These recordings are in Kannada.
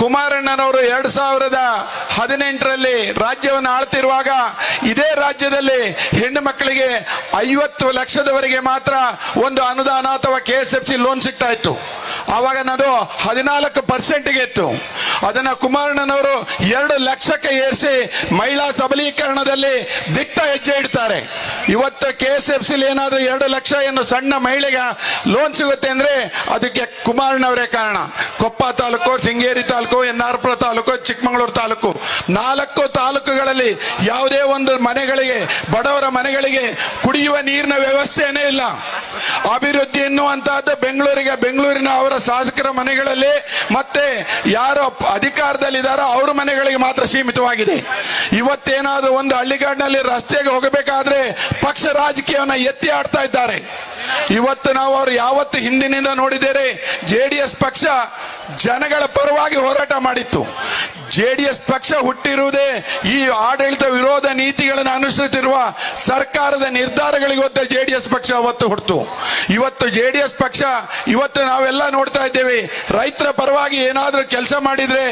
ಕುಮಾರಣ್ಣನವರು ಎರಡು ಸಾವಿರದ ಹದಿನೆಂಟರಲ್ಲಿ ರಾಜ್ಯವನ್ನು ಆಳ್ತಿರುವಾಗ ಇದೇ ರಾಜ್ಯದಲ್ಲಿ ಹೆಣ್ಣು ಮಕ್ಕಳಿಗೆ ಐವತ್ತು ಲಕ್ಷದವರೆಗೆ ಮಾತ್ರ ಒಂದು ಅನುದಾನ ಅಥವಾ K S F C loan ಸಿಗ್ತಾ ಇತ್ತು. ಆವಾಗ ನಾನು ಹದಿನಾಲ್ಕು ಪರ್ಸೆಂಟ್ಗೆ ಇತ್ತು. ಅದನ್ನ ಕುಮಾರಣ್ಣನವರು ಎರಡು ಲಕ್ಷಕ್ಕೆ ಏರಿಸಿ ಮಹಿಳಾ ಸಬಲೀಕರಣದಲ್ಲಿ ದಿಟ್ಟ ಹೆಜ್ಜೆ ಇಡ್ತಾರೆ. ಇವತ್ತು ಕೆ ಎಸ್ ಎಫ್ ಸಿಲಿ ಏನಾದರೂ ಎರಡು ಲಕ್ಷ ಏನು ಸಣ್ಣ ಮಹಿಳೆಗೆ ಲೋನ್ ಸಿಗುತ್ತೆ ಅಂದ್ರೆ ಅದಕ್ಕೆ ಕುಮಾರಣ್ಣವರೇ ಕಾರಣ. Koppa taluk, Sringeri taluk N R Pura taluk Chikkamagaluru taluk. ನಾಲ್ಕು ತಾಲೂಕುಗಳಲ್ಲಿ ಯಾವುದೇ ಒಂದು ಮನೆಗಳಿಗೆ, ಬಡವರ ಮನೆಗಳಿಗೆ ಕುಡಿಯುವ ನೀರಿನ ವ್ಯವಸ್ಥೆನೇ ಇಲ್ಲ. ಅಭಿವೃದ್ಧಿ ಎನ್ನುವಂತಹದ್ದು ಬೆಂಗಳೂರಿಗೆ, ಬೆಂಗಳೂರಿನ ಅವರ ಶಾಸಕರ ಮನೆಗಳಲ್ಲಿ ಮತ್ತೆ ಯಾರು ಅಧಿಕಾರದಲ್ಲಿದ್ದಾರೋ ಅವ್ರ ಮನೆಗಳಿಗೆ ಮಾತ್ರ ಸೀಮಿತವಾಗಿದೆ. ಇವತ್ತೇನಾದ್ರೂ ಒಂದು ಹಳ್ಳಿಗಾಡಿನಲ್ಲಿ ರಸ್ತೆಗೆ ಹೋಗಬೇಕಾದ್ರೆ ಪಕ್ಷ ರಾಜಕೀಯವನ್ನ ಎತ್ತಿ ಆಡ್ತಾ ಇದ್ದಾರೆ. ಇವತ್ತು ನಾವು ಅವರು ಯಾವತ್ತು ಹಿಂದಿನಿಂದ ನೋಡಿದರೆ ಜೆಡಿಎಸ್ ಪಕ್ಷ ಜನಗಳ ಪರವಾಗಿ ಹೋರಾಟ ಮಾಡಿತ್ತು. ಜೆ ಡಿ ಎಸ್ ಪಕ್ಷ ಹುಟ್ಟಿರುವುದೇ ಈ ಆಡಳಿತ ವಿರೋಧ ನೀತಿಗಳನ್ನು ಅನುಸರಿಸುತ್ತಿರುವ ಸರ್ಕಾರದ ನಿರ್ಧಾರಗಳಿಗೆ ಡಿ ಎಸ್ ಪಕ್ಷ ಅವತ್ತು ಹುಟ್ಟಿತು ಇವತ್ತು ಜೆ ಡಿ ಎಸ್ ಪಕ್ಷ, ಇವತ್ತು ನಾವೆಲ್ಲ ನೋಡ್ತಾ ಇದ್ದೇವೆ, ರೈತರ ಪರವಾಗಿ ಏನಾದರೂ ಕೆಲಸ ಮಾಡಿದ್ರೆ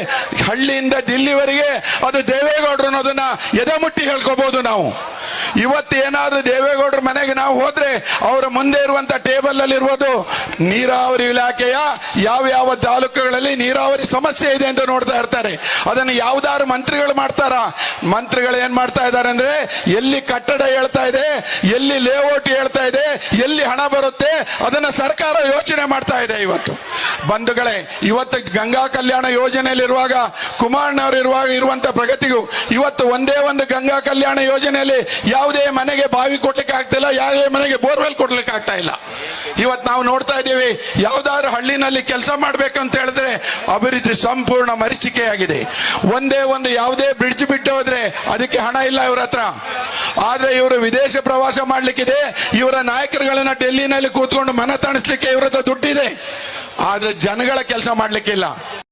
ಹಳ್ಳಿಯಿಂದ ದಿಲ್ಲಿವರೆಗೆ ಅದು ದೇವೇಗೌಡರು ಅನ್ನೋದನ್ನ ಎದೆ ಮುಟ್ಟಿ ಹೇಳ್ಕೋಬಹುದು ನಾವು. ಇವತ್ತು ಏನಾದ್ರೂ ದೇವೇಗೌಡರ ಮನೆಗೆ ನಾವು ಹೋದ್ರೆ ಅವರ ಮುಂದೆ ಇರುವಂತ ಟೇಬಲ್ ಅಲ್ಲಿ ಇರುವುದು ನೀರಾವರಿ ಇಲಾಖೆಯ ಯಾವ ಯಾವ ತಾಲೂಕುಗಳಲ್ಲಿ ನೀರಾವರಿ ಸಮಸ್ಯೆ ಇದೆ ಅಂತ ನೋಡ್ತಾ ಇರ್ತಾರೆ. ಅದನ್ನು ಯಾವ್ದಾರು ಮಂತ್ರಿಗಳು ಮಾಡ್ತಾರ? ಮಂತ್ರಿಗಳು ಏನ್ ಮಾಡ್ತಾ ಇದ್ದಾರೆ ಅಂದ್ರೆ ಎಲ್ಲಿ ಕಟ್ಟಡ ಹೇಳ್ತಾ ಇದೆ, ಎಲ್ಲಿ ಲೇಔಟ್ ಹೇಳ್ತಾ ಇದೆ, ಎಲ್ಲಿ ಹಣ ಬರುತ್ತೆ, ಅದನ್ನ ಸರ್ಕಾರ ಯೋಚನೆ ಮಾಡ್ತಾ ಇದೆ ಇವತ್ತು. ಬಂಧುಗಳೇ, ಇವತ್ತು ಗಂಗಾ ಕಲ್ಯಾಣ ಯೋಜನೆಯಲ್ಲಿರುವಾಗ ಕುಮಾರ್ನವರು ಇರುವಾಗ ಇರುವಂತ ಪ್ರಗತಿಗೂ ಇವತ್ತು ಒಂದೇ ಒಂದು ಗಂಗಾ ಕಲ್ಯಾಣ ಯೋಜನೆಯಲ್ಲಿ ಯಾವುದೇ ಮನೆಗೆ ಬಾವಿ ಕೊಡ್ಲಿಕ್ಕೆ ಆಗ್ತಿಲ್ಲ, ಯಾವುದೇ ಮನೆಗೆ ಬೋರ್ವೆಲ್ ಕೊಡ್ಲಿಕ್ಕೆ ಆಗ್ತಾ ಇಲ್ಲ. ಇವತ್ತು ನಾವು ನೋಡ್ತಾ ಇದ್ದೀವಿ, ಯಾವ್ದಾದ್ರು ಹಳ್ಳಿನಲ್ಲಿ ಕೆಲಸ ಮಾಡ್ಬೇಕಂತ ಹೇಳಿದ್ರೆ ಅಭಿವೃದ್ಧಿ ಸಂಪೂರ್ಣ ಮರೀಚಿಕೆಯಾಗಿದೆ. ಒಂದೇ ಒಂದು ಯಾವುದೇ ಬ್ರಿಡ್ಜ್ ಬಿಟ್ಟು ಹೋದ್ರೆ ಅದಕ್ಕೆ ಹಣ ಇಲ್ಲ ಇವ್ರ ಹತ್ರ. ಆದ್ರೆ ಇವರು ವಿದೇಶ ಪ್ರವಾಸ ಮಾಡ್ಲಿಕ್ಕಿದೆ, ಇವರ ನಾಯಕರುಗಳನ್ನ ಡೆಲ್ಲಿನಲ್ಲಿ ಕೂತ್ಕೊಂಡು ಮನ ತಣಿಸ್ಲಿಕ್ಕೆ ಇವ್ರ ಹತ್ರ ದುಡ್ಡಿದೆ. ಆದ್ರೆ ಜನಗಳ ಕೆಲಸ ಮಾಡ್ಲಿಕ್ಕಿಲ್ಲ.